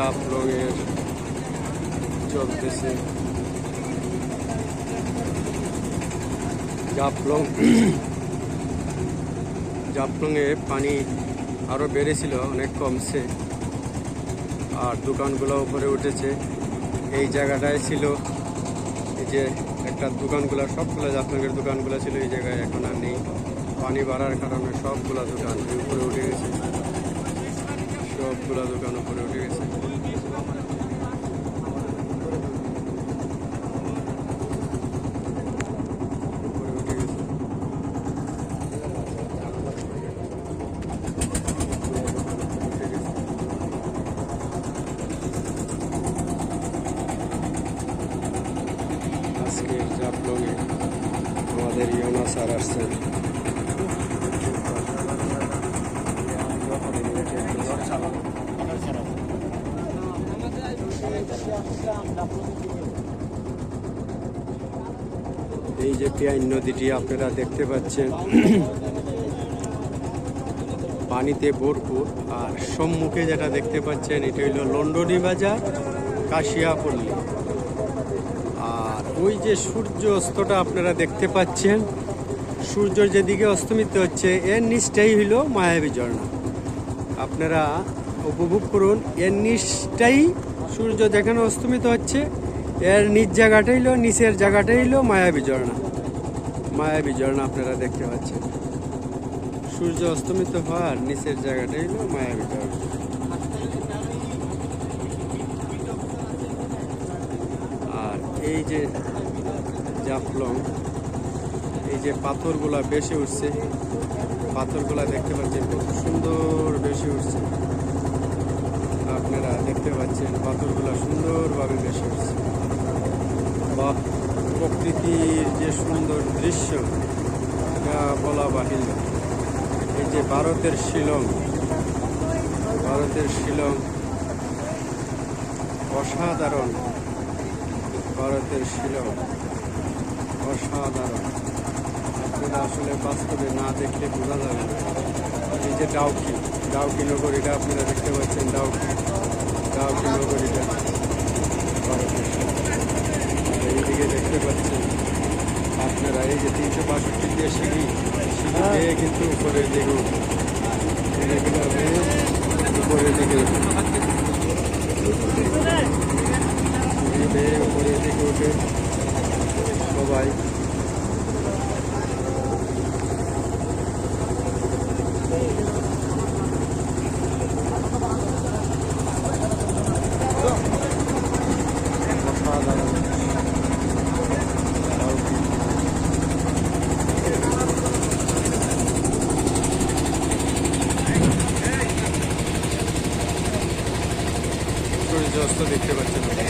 জাফলংয়ের চলতেছে জাফলং জাফলংয়ে পানি আরও বেড়েছিল, অনেক কমছে। আর দোকানগুলো উপরে উঠেছে। এই জায়গাটায় ছিল, এই যে একটা দোকানগুলো, সবগুলো জাফলংয়ের দোকানগুলো ছিল, এই জায়গায় এখন আর নেই। পানি বাড়ার কারণে সবগুলা দোকান উপরে উঠে গেছে। সবগুলা দোকান উপরে উঠে গেছে। উপরে উঠে গেছে। উঠে আজকে জাফলংয়ে আমাদের ইয়োনা স্যার আসছেন। এই যে পিয়াইন নদীটি আপনারা দেখতে পাচ্ছেন। পানিতে ভরপুর। আর সম্মুখে যেটা দেখতে পাচ্ছেন, এটা হইল লন্ডনি বাজার, কাশিয়াপল্লী। আর ওই যে সূর্য অস্তটা আপনারা দেখতে পাচ্ছেন সূর্য যেদিকে অস্তমিত হচ্ছে, এর নিচটাই হইল মায়াবী ঝর্ণা। আপনারা উপভোগ করুন, এর নিচটাই সূর্য যেখানে অস্তমিত হচ্ছে, এর নিচ জায়গাটা হইল, নিচের জায়গাটা হইল মায়াবী ঝর্ণা। মায়াবী ঝর্ণা আপনারা দেখতে পাচ্ছেন। সূর্য অস্তমিত হওয়ার নিচের জায়গাটাই হইল মায়াবী ঝর্ণা। আর এই যে জাফলং, এই যে পাথরগুলা বেশি উঠছে, পাথরগুলা দেখতে পাচ্ছেন, খুব সুন্দর বেশি উঠছে। আপনারা দেখতে পাচ্ছেন পাথরগুলো সুন্দরভাবে বেশি বাহ, প্রকৃতির যে সুন্দর দৃশ্য তা বলা বাহির এই যে ভারতের শিলং ভারতের শিলং, অসাধারণ। ভারতের শিলং, অসাধারণ। আপনারা আসলে বাস্তবে না দেখলে বোঝা যাবে এই যে ডাউকি ডাউকি নগরীটা আপনারা দেখতে পাচ্ছেন ডাউকি ডাউকি শিলং। আর এইদিকে দেখতে পাচ্ছেন আপনারা এই যে তিনশো বাষট্টি দিয়ে সিঁড়ি সিঁড়ি বেয়ে কিন্তু উপরের দিকে উপরের দিকে। সিঁড়ি বেয়ে উপরের দিকে উঠে সবাই অসাধারণ ডাউকি। সূর্যাস্ত দেখতে পাচ্ছেন আপনারা।